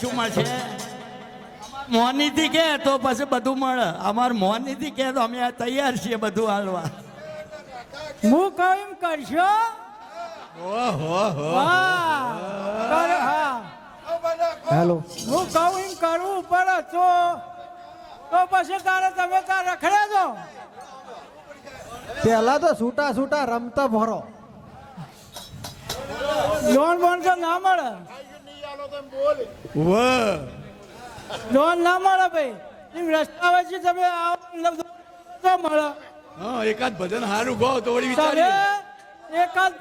તો કશું મળશે? મોનીથી કે તો પછી બધું મળે. અમાર મોનીથી કે તો અમે તૈયાર છીએ બધું હાલવા. હું કહું એમ કરશો? ઓહો હો હા. કર હા. હેલો. હું કહું એમ કરું ઉપર તો તો પછી તારે તમે તાર રખડે દો પેલા તો છૂટા છૂટા રમતા ભરો. લોન બોન તો ના મળે. વાહ લોન ના મળે ભાઈ. એમ રસ્તા વચ્ચે તમે આવો એટલે તો મળે. હા એકાદ ભજન સારું ગો તો વળી એકાદ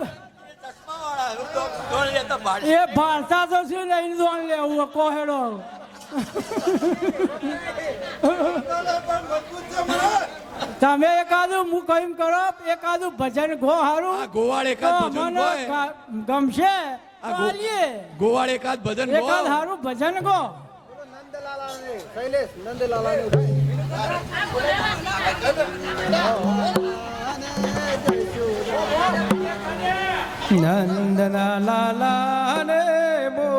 એ ભાષા તો છે નહીં લોન લેવું કોહેડો તમે એકાદું હું કઈમ કરો એકાદું ભજન ગો હારું. ગોવાળ એકાદ ભજન ગમશે. ગોવાળ એકાદ ભજન ગો. એકાદ હારું ભજન ગો. નંદલાલાનું નંદના લાલા ને મોરલી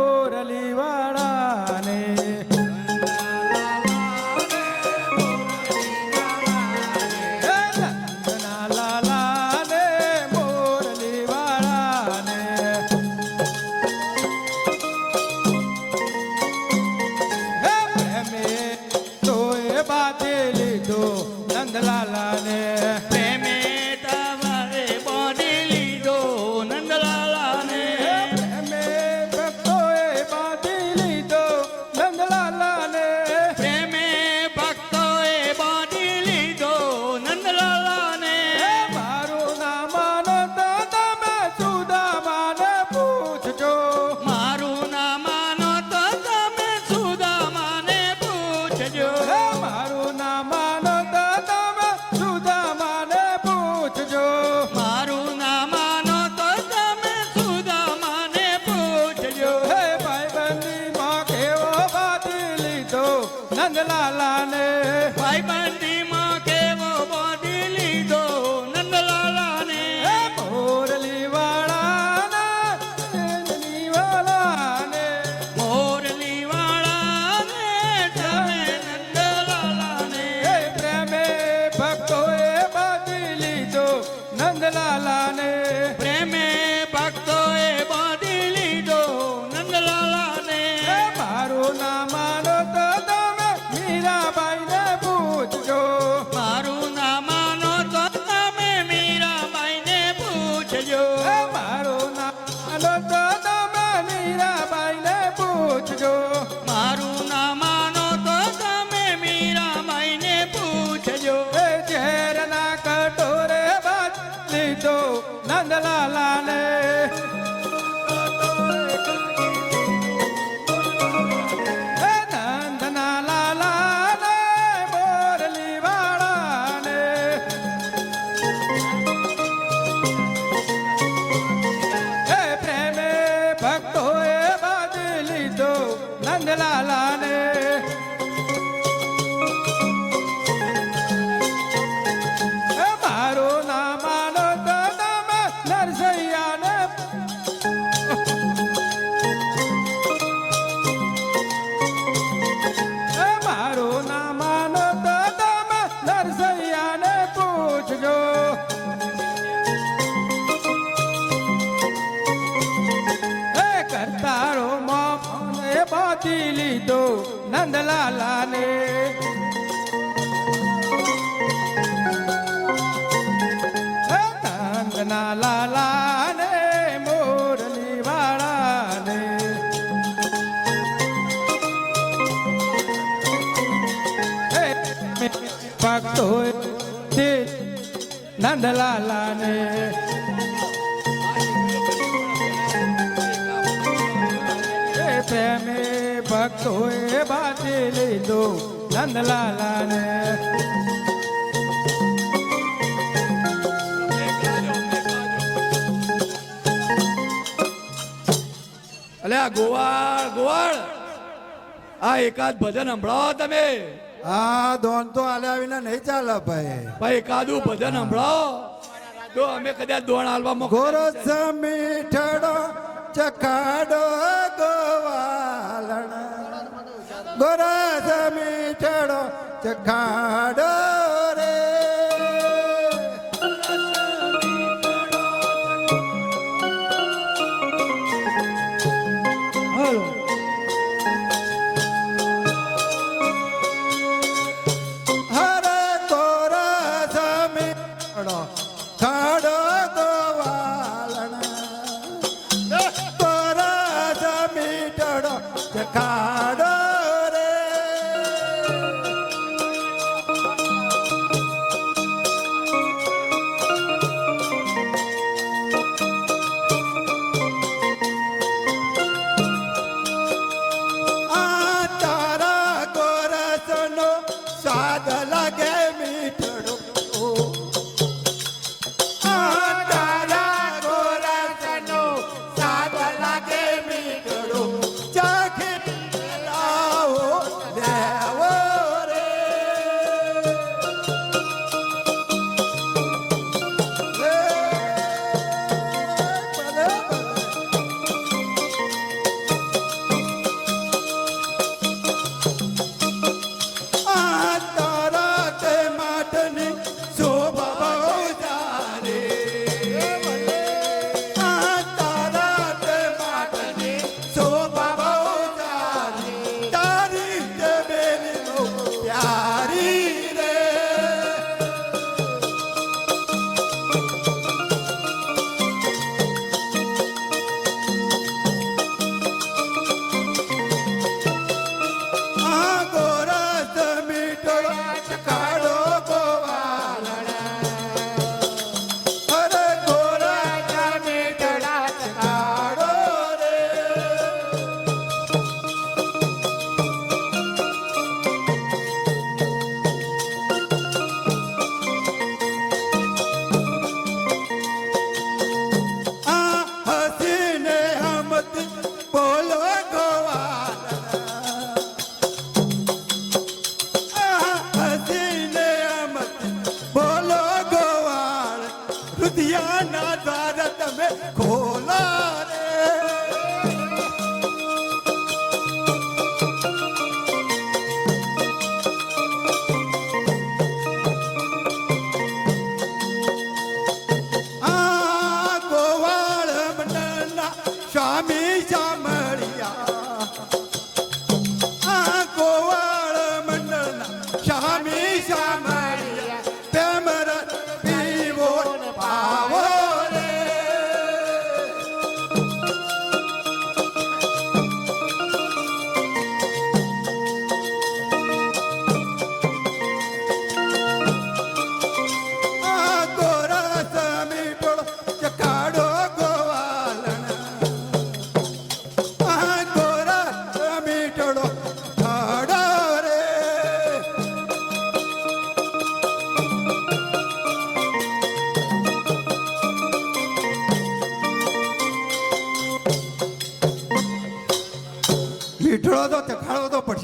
ભક્તો નંદલાલા ને હે પ્રેમે હોય બાજે લીધો નંદલાલાને. અલ્યા ગોવાળ ગોવાળ. આ એકાદ ભજન સંભળાવો તમે. હા દોન તો આલ્યા વિના નહીં ચાલે ભાઈ. ભાઈ કાદુ ભજન હમણાં તો અમે કદાચ દોણ હાલવા મોકો ગોરસ મીઠડો ચખાડો ગોવાલણ. ગોરસ મીઠડો ચખાડો ah.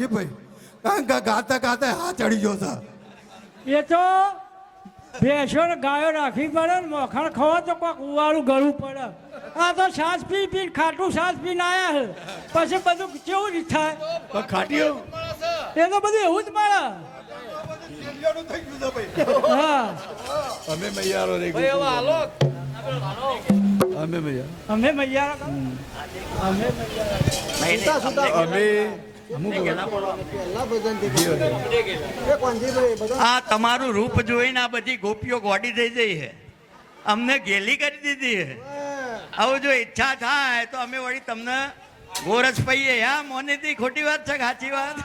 ચખાડો ભાઈ. કારણ કે ગાતા ગાતા હાથ ચડી ગયો છે. એ તો ભેંસો ગાયો રાખવી પડે ને મોખણ ખવો તો કોઈક ઉવાળું ગળું પડે. આ તો સાસ પી પી ખાટું સાસ પી આયા હે પછી બધું કેવું રીત થાય? ખાટીઓ? એ તો બધું એવું જ મળે. હા. અમે મૈયારો રે અમે મૈયા અમે મૈયારા. અમે આ તમારું રૂપ જોઈને આ બધી ગોપીઓ ગોડી થઈ જઈ છે. અમને ગેલી કરી દીધી છે. આવું જો ઈચ્છા થાય તો અમે વળી તમને ગોરસ પહીએ હા મોનીથી ખોટી વાત છે સાચી વાત.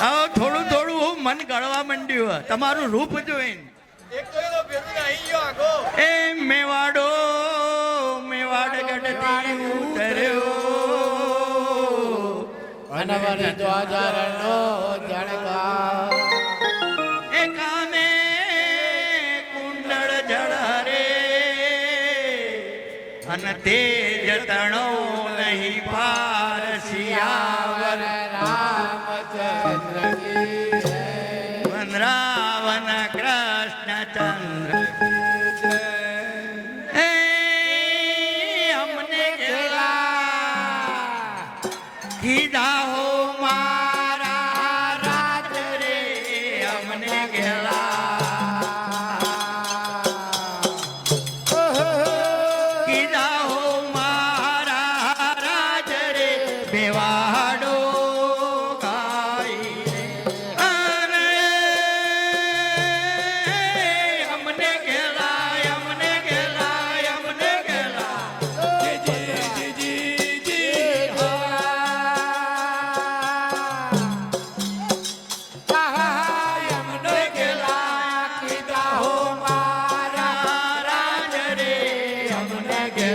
આવો થોડું થોડું હું મન ગળવા માંડ્યું તમારું રૂપ જોઈને. એ મેવાડ એ કામે કુંડળ જળ રે અને તે જતણો નહીં પાર સિયાવર વનરાવન કૃષ્ણચંદ્ર એ અમને ગેલા કી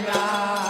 না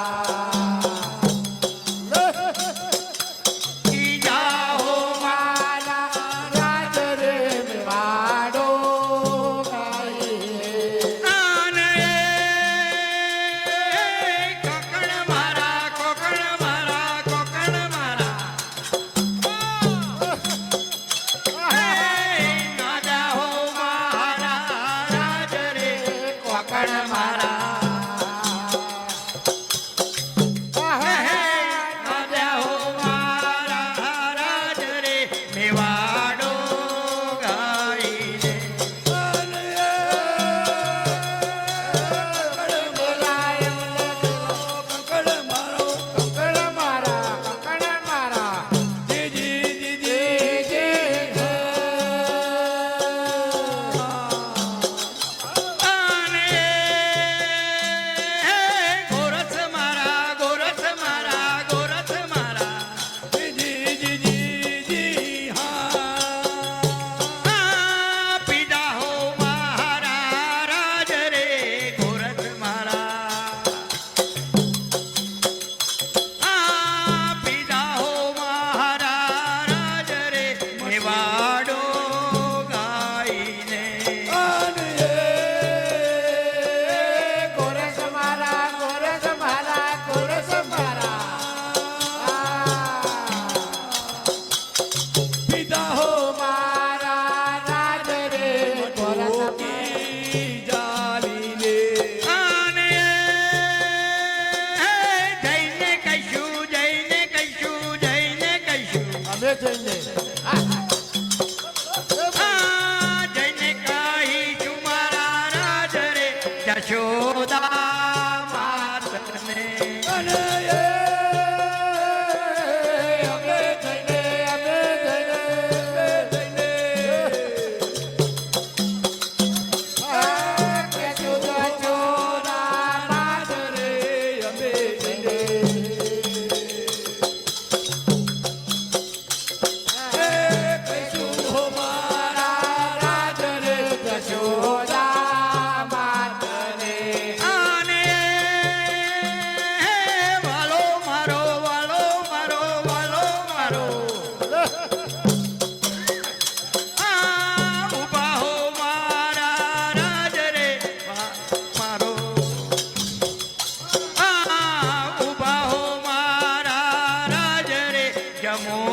mo.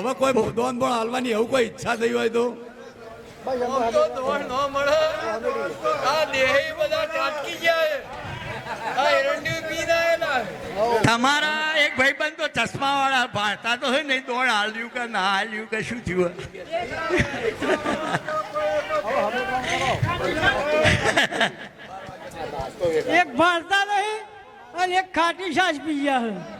હવે કોઈ દોન પણ હાલવાની એવું કોઈ ઈચ્છા થઈ હોય તો? ભાઈ તમારા એક ભાઈબંધ તો ચશ્મા વાળા ભાળતા તો હોય નહીં દોડ હાલ્યું કે ના હાલ્યું કે શું થયું? એક ભારતા નહીં અને એક ખાટી સાસ પી ગયા